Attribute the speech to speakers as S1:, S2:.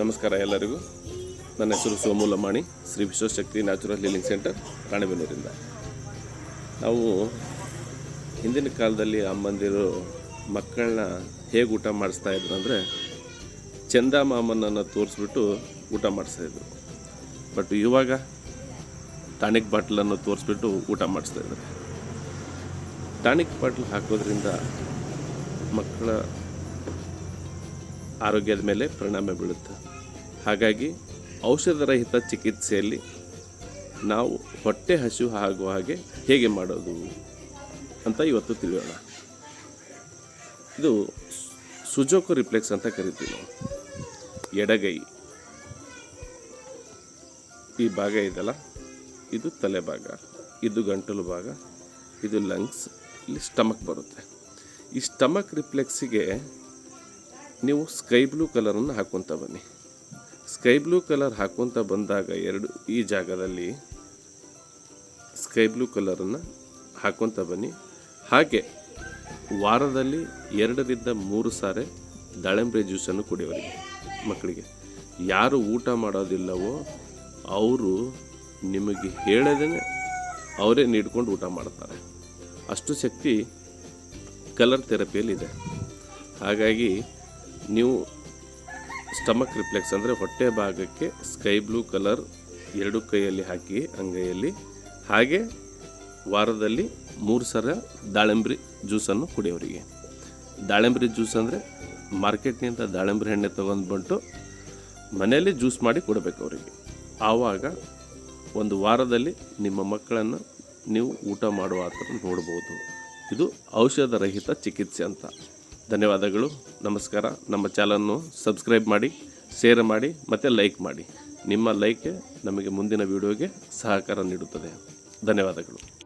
S1: ನಮಸ್ಕಾರ ಎಲ್ಲರಿಗೂ. ನನ್ನ ಹೆಸರು Somu Lamani Shri Vishwashakti natural healing centre, ರಾಣೆಬೆನ್ನೂರಿಂದ. ನಾವು ಹಿಂದಿನ ಕಾಲದಲ್ಲಿ ಅಮ್ಮಂದಿರು ಮಕ್ಕಳನ್ನ ಹೇಗೆ ಊಟ ಮಾಡಿಸ್ತಾ ಇದ್ರು ಅಂದರೆ, ಚಂದ ಮಾಮನನ್ನು ತೋರಿಸ್ಬಿಟ್ಟು ಊಟ ಮಾಡಿಸ್ತಾಯಿದ್ರು ಬಟ್ ಇವಾಗ ಟಾನಿಕ್ ಬಾಟ್ಲನ್ನು ತೋರಿಸ್ಬಿಟ್ಟು ಊಟ ಮಾಡಿಸ್ತಾ ಇದ್ದಾರೆ. ಟಾನಿಕ್ ಬಾಟ್ಲ್ ಹಾಕೋದ್ರಿಂದ ಮಕ್ಕಳ ಆರೋಗ್ಯದ ಮೇಲೆ ಪರಿಣಾಮ ಬೀಳುತ್ತೆ. ಹಾಗಾಗಿ ಔಷಧರಹಿತ ಚಿಕಿತ್ಸೆಯಲ್ಲಿ ನಾವು ಹೊಟ್ಟೆ ಹಸಿವು ಆಗುವ ಹಾಗೆ ಹೇಗೆ ಮಾಡೋದು ಅಂತ ಇವತ್ತು ತಿಳಿಯೋಣ. ಇದು ಸುಜೋಕು ರಿಫ್ಲೆಕ್ಸ್ ಅಂತ ಕರಿತೀವಿ ನಾವು. ಎಡಗೈ. ಈ ಭಾಗ ಇದೆಲ್ಲ ಇದು ತಲೆ ಭಾಗ ಇದು ಗಂಟಲು ಭಾಗ. ಇದು ಲಂಗ್ಸ್. ಇಲ್ಲಿ ಸ್ಟಮಕ್ ಬರುತ್ತೆ. ಈ ಸ್ಟಮಕ್ ರಿಫ್ಲೆಕ್ಸಿಗೆ ನೀವು ಸ್ಕೈ ಬ್ಲೂ ಕಲರನ್ನು ಹಾಕ್ಕೊತ ಬನ್ನಿ. ಸ್ಕೈ ಬ್ಲೂ ಕಲರ್ ಹಾಕ್ಕೊತ ಬಂದಾಗ ಎರಡು ಈ ಜಾಗದಲ್ಲಿ ಸ್ಕೈ ಬ್ಲೂ ಕಲರನ್ನು ಹಾಕ್ಕೊತ ಬನ್ನಿ. ಹಾಗೆ ವಾರದಲ್ಲಿ ಎರಡರಿಂದ ಮೂರು ಸಾರಿ ದಾಳಿಂಬೆ ಜ್ಯೂಸನ್ನು ಕುಡಿಯೋರಿಗೆ ಮಕ್ಕಳಿಗೆ. ಯಾರು ಊಟ ಮಾಡೋದಿಲ್ಲವೋ ಅವರು ನಿಮಗೆ ಹೇಳದೇ ಅವರೇ ನೀಡ್ಕೊಂಡು ಊಟ ಮಾಡ್ತಾರೆ. ಅಷ್ಟು ಶಕ್ತಿ ಕಲರ್ ಥೆರಪಿಯಲ್ಲಿ ಇದೆ ಹಾಗಾಗಿ ನೀವು ಸ್ಟಮಕ್ ರಿಫ್ಲೆಕ್ಸ್ ಅಂದರೆ ಹೊಟ್ಟೆ ಭಾಗಕ್ಕೆ ಸ್ಕೈ ಬ್ಲೂ ಕಲರ್ ಎರಡು ಕೈಯಲ್ಲಿ ಹಾಕಿ, ಅಂಗೈಯಲ್ಲಿ. ಹಾಗೆ ವಾರದಲ್ಲಿ ಮೂರು ಸಲ ದಾಳಿಂಬ್ರಿ ಜ್ಯೂಸನ್ನು ಕುಡಿಯೋರಿಗೆ. ದಾಳಿಂಬ್ರಿ ಜ್ಯೂಸ್ ಅಂದರೆ ಮಾರ್ಕೆಟ್ನಿಂದ ದಾಳಿಂಬ್ರಿ ಹಣ್ಣೆ ತೊಗೊಂಡ್ಬಿಟ್ಟು ಮನೆಯಲ್ಲಿ ಜ್ಯೂಸ್ ಮಾಡಿ ಕೊಡಬೇಕು ಅವರಿಗೆ. ಆವಾಗ ಒಂದು ವಾರದಲ್ಲಿ ನಿಮ್ಮ ಮಕ್ಕಳನ್ನು ನೀವು ಊಟ ಮಾಡುವ ಹತ್ರ ನೋಡ್ಬೋದು. ಇದು ಔಷಧರಹಿತ ಚಿಕಿತ್ಸೆ ಅಂತ. ಧನ್ಯವಾದಗಳು. ನಮಸ್ಕಾರ. ನಮ್ಮ ಚಾನಲನ್ನು ಸಬ್ಸ್ಕ್ರೈಬ್ ಮಾಡಿ, ಶೇರ್ ಮಾಡಿ, ಮತ್ತು ಲೈಕ್ ಮಾಡಿ. ನಿಮ್ಮ ಲೈಕ್ ನಮಗೆ ಮುಂದಿನ ವಿಡಿಯೋಗೆ ಸಹಕಾರ ನೀಡುತ್ತದೆ. ಧನ್ಯವಾದಗಳು.